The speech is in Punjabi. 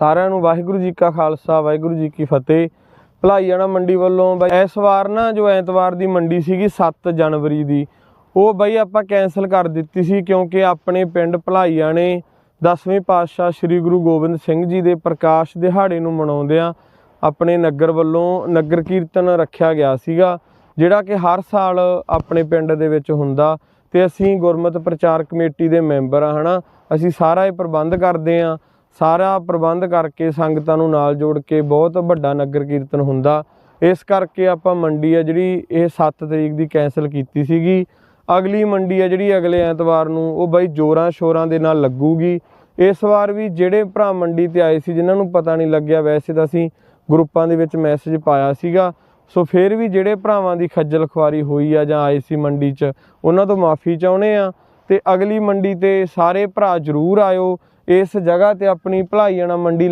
ਸਾਰਿਆਂ ਨੂੰ ਵਾਹਿਗੁਰੂ ਜੀ ਕਾ ਖਾਲਸਾ, ਵਾਹਿਗੁਰੂ ਜੀ ਕੀ ਫਤਿਹ। ਭਲਾਈਆਣਾ ਮੰਡੀ ਵੱਲੋਂ ਬਾਈ, ਇਸ ਵਾਰ ਨਾ ਜੋ ਐਤਵਾਰ ਦੀ ਮੰਡੀ ਸੀਗੀ 7 ਜਨਵਰੀ ਦੀ, ਉਹ ਬਾਈ ਆਪਾਂ ਕੈਨਸਲ ਕਰ ਦਿੱਤੀ ਸੀ ਕਿਉਂਕਿ ਆਪਣੇ ਪਿੰਡ ਭਲਾਈਆਣੇ 10ਵੇਂ ਪਾਤਸ਼ਾਹ ਸ੍ਰੀ ਗੁਰੂ ਗੋਬਿੰਦ ਸਿੰਘ ਜੀ ਦੇ ਪ੍ਰਕਾਸ਼ ਦਿਹਾੜੇ ਨੂੰ ਮਨਾਉਂਦਿਆਂ ਆਪਣੇ ਨਗਰ ਵੱਲੋਂ ਨਗਰ ਕੀਰਤਨ ਰੱਖਿਆ ਗਿਆ ਸੀਗਾ, ਜਿਹੜਾ ਕਿ ਹਰ ਸਾਲ ਆਪਣੇ ਪਿੰਡ ਦੇ ਵਿੱਚ ਹੁੰਦਾ ਤੇ ਅਸੀਂ ਗੁਰਮਤ ਪ੍ਰਚਾਰ ਕਮੇਟੀ ਦੇ ਮੈਂਬਰ ਆ, ਹਨਾ? ਅਸੀਂ ਸਾਰਾ ਇਹ ਪ੍ਰਬੰਧ ਕਰਦੇ ਆ ਸਾਰਾ ਪ੍ਰਬੰਧ ਕਰਕੇ ਸੰਗਤਾਂ ਨੂੰ ਨਾਲ ਜੋੜ ਕੇ ਬਹੁਤ ਵੱਡਾ ਨਗਰ ਕੀਰਤਨ ਹੁੰਦਾ। ਇਸ ਕਰਕੇ ਆਪਾਂ ਮੰਡੀ ਆ ਜਿਹੜੀ ਇਹ 7 ਤਰੀਕ ਦੀ ਕੈਨਸਲ ਕੀਤੀ ਸੀਗੀ। ਅਗਲੀ ਮੰਡੀ ਆ ਜਿਹੜੀ ਅਗਲੇ ਐਤਵਾਰ ਨੂੰ, ਉਹ ਬਾਈ ਜੋਰਾਂ ਸ਼ੋਰਾਂ ਦੇ ਨਾਲ ਲੱਗੂਗੀ। ਇਸ ਵਾਰ ਵੀ ਜਿਹੜੇ ਭਰਾ ਮੰਡੀ ਤੇ ਆਏ ਸੀ, ਜਿਨ੍ਹਾਂ ਨੂੰ ਪਤਾ ਨਹੀਂ ਲੱਗਿਆ, ਵੈਸੇ ਤਾਂ ਅਸੀਂ ਗਰੁੱਪਾਂ ਦੇ ਵਿੱਚ ਮੈਸੇਜ ਪਾਇਆ ਸੀਗਾ। ਸੋ ਫਿਰ ਵੀ ਜਿਹੜੇ ਭਰਾਵਾਂ ਦੀ ਖੱਜਲ ਖੁਆਰੀ ਹੋਈ ਆ ਜਾਂ ਆਏ ਸੀ ਮੰਡੀ 'ਚ, ਉਹਨਾਂ ਤੋਂ ਮਾਫੀ ਚਾਹੁੰਦੇ ਆ। ਤੇ ਅਗਲੀ ਮੰਡੀ ਤੇ ਸਾਰੇ ਭਰਾ ਜ਼ਰੂਰ ਆਇਓ। ਇਸ ਜਗ੍ਹਾ ਤੇ ਆਪਣੀ ਭਲਾਈਆਣਾ ਮੰਡੀ